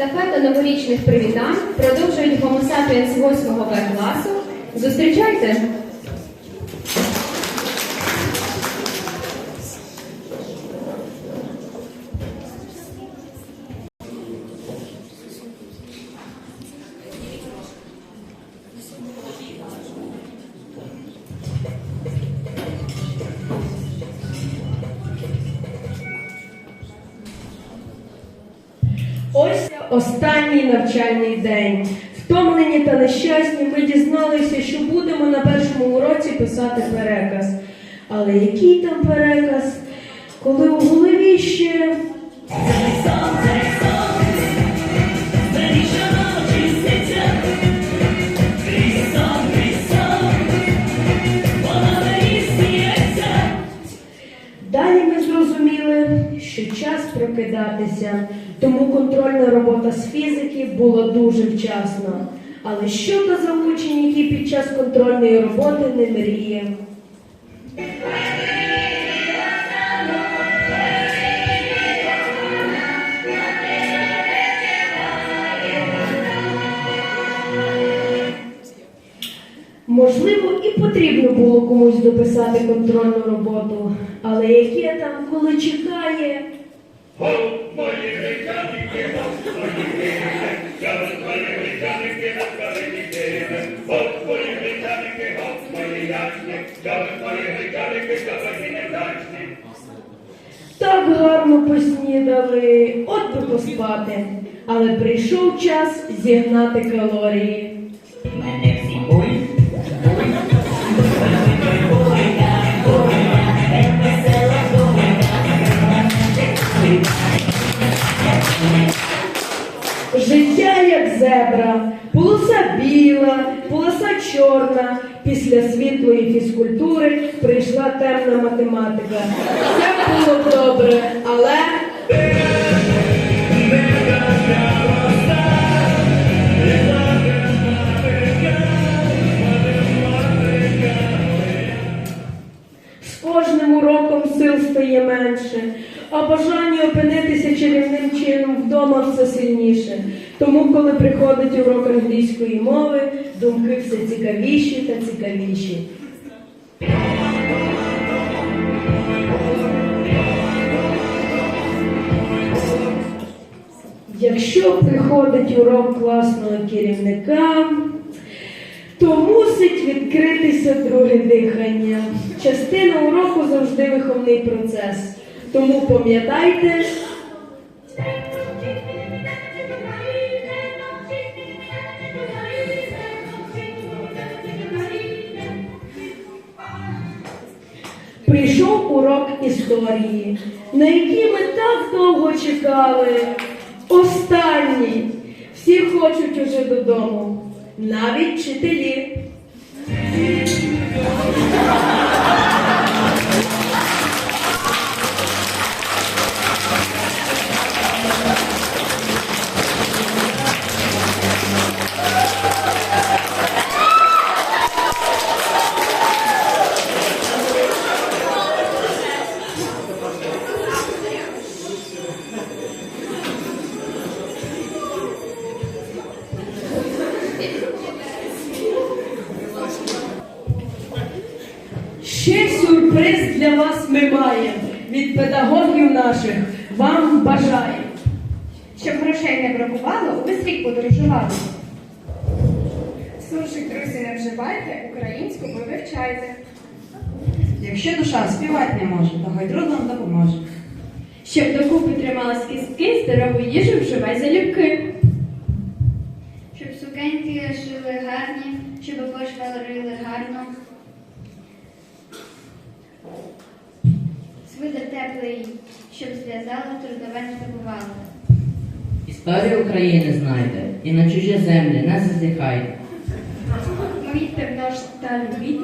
естафету новорічних привітань продовжують гомосапіенс sapiens 8 В класу. Зустрічайте! Останній навчальний день. Втомлені та нещасні, ми дізналися, що будемо на першому уроці писати переказ. Але який там переказ, коли у голові ще прокидатися, тому контрольна робота з фізики була дуже вчасно. Але що то за учень, який під час контрольної роботи не мріє? Можливо, і потрібно було комусь дописати контрольну роботу, але яке там, коли чекає? Так гарно поснідали, от би поспати. Але прийшов час зігнати калорії. Життя як зебра, полоса біла, полоса чорна. Після світлої фізкультури прийшла темна математика. Все було добре, але з кожним уроком сил стає менше, а бажання опинитися чарівним чином вдома все сильніше. Тому, коли приходить урок англійської мови, думки все цікавіші та цікавіші. Якщо приходить урок класного керівника, то мусить відкритися друге дихання. Частина уроку завжди виховний процес. Тому пам'ятайте, прийшов урок історії, на який ми так довго чекали. Останній. Всі хочуть уже додому, навіть вчителі. Сюрприз для вас ми маємо від педагогів наших. Вам бажаємо. Щоб грошей не бракувало, весь рік подорожувати. Слушай, друзі, не вживайте, українську ви вивчайте. Якщо душа співати не може, то хай труд нам допоможе. Щоб докупи тримались кістки, здорову їжу вживай залюбки. Щоб сукенки шили гарні, щоб також варили гарно. Свитер щоб зв'язали, трудове не забували. Історію України знайте і на чужі землі не зазіхайте. Молітьте множте та любіть,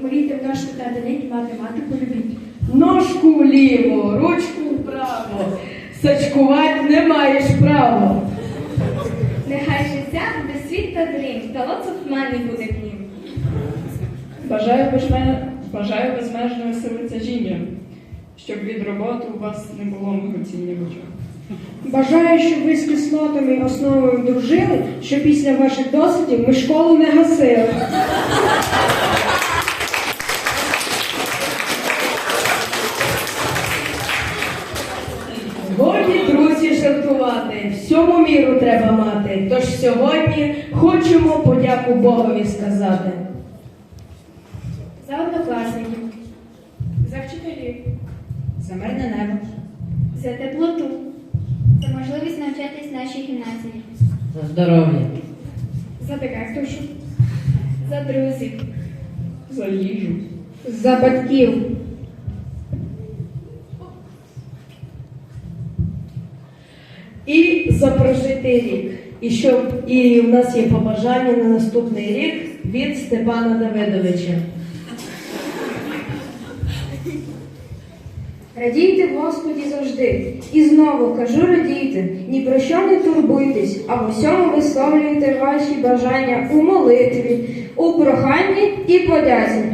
молітьте множте та деліть, математику любіть. Ножку вліво, ручку вправо. Сачкувати не маєш права. Нехай життя буде світ та дрім, талоцов в мене буде в нім. Бажаю, безме... Бажаю безмежного сили тяжіння, щоб від роботи у вас не було миготіння в очах. Бажаю, щоб ви з кислотами і основами дружили, що після ваших досвідів ми школу не гасили. Годі, друзі, жартувати, всьому міру треба мати. Тож сьогодні хочемо подяку Богові сказати. За однокласників, за вчителів, За мирне небо. за теплоту, За можливість навчатись в нашій гімназії. За здоров'я. за директоршу, за друзів, За їжу. За батьків. І за прожитий рік. І щоб і в нас є побажання на наступний рік від Степана Давидовича. Радійте Господі завжди. І знову кажу радійте, ні про що не турбуйтесь, а в усьому висловлюйте ваші бажання у молитві, у проханні і подяці.